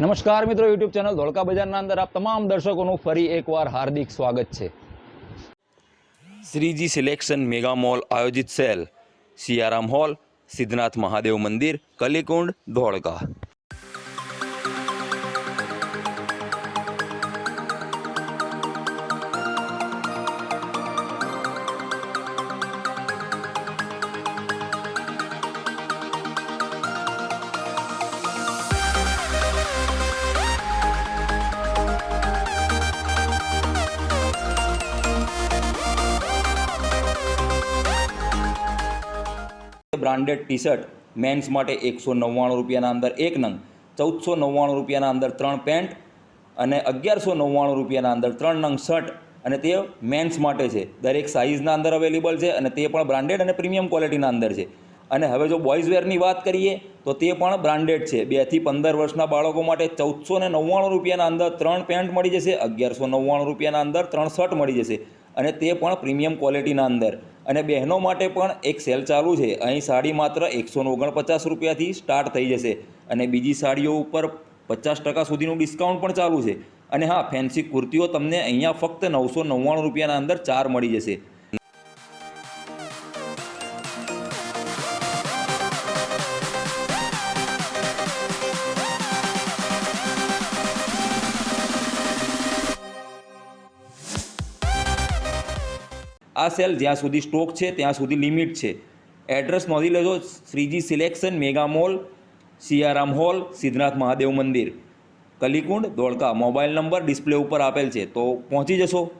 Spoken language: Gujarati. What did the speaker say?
નમસ્કાર મિત્રો યુટ્યુબ ચેનલ ધોળકા બજારના અંદર આપ તમામ દર્શકોનું ફરી એકવાર હાર્દિક સ્વાગત છે. શ્રીજી સિલેક્શન મેગા મોલ આયોજિત સેલ, સિયારામ હોલ, સિદ્ધનાથ મહાદેવ મંદિર, Kalikund, Dholka. Branded T shirt men's માટે એકસો નવ્વાણું રૂપિયાના અંદર એક નંગ, ચૌદસો નવ્વાણું રૂપિયાના અંદર ત્રણ પેન્ટ અને અગિયારસો નવ્વાણું રૂપિયાના અંદર ત્રણ નંગ શર્ટ અને તે મેન્સ માટે છે. દરેક સાઇઝના અંદર અવેલેબલ છે અને તે પણ બ્રાન્ડેડ અને પ્રીમિયમ ક્વોલિટીના અંદર છે. અને હવે જો બોયઝ વેરની વાત કરીએ, તો તે પણ બ્રાન્ડેડ છે. બેથી પંદર વર્ષના બાળકો માટે ચૌદસો ને નવ્વાણું રૂપિયાના અંદર ત્રણ પેન્ટ મળી જશે, અગિયારસો નવ્વાણું રૂપિયાના અંદર ત્રણ શર્ટ મળી જશે અને તે પણ પ્રીમિયમ ક્વોલિટીના અંદર. અને બહેનો માટે પણ એક સેલ ચાલુ છે. અહીં સાડી માત્ર એકસો ઓગણપચાસ રૂપિયાથી સ્ટાર્ટ થઈ જશે અને બીજી સાડીઓ ઉપર પચાસ ટકા સુધીનું ડિસ્કાઉન્ટ પણ ચાલુ છે. અને હા, ફેન્સી કુર્તીઓ તમને અહીંયા ફક્ત નવસો નવ્વાણું રૂપિયાના અંદર ચાર મળી જશે. આ સેલ જ્યાં સુધી સ્ટોક છે, ત્યાં સુધી લિમિટ છે. એડ્રેસ નોંધી લેજો, Shreeji selection mega mall Siyaram hall, Siddhnath Mahadev મંદિર. Kalikund Dholka mobile number display ઉપર આપેલ છે. તો પહોંચી જશો.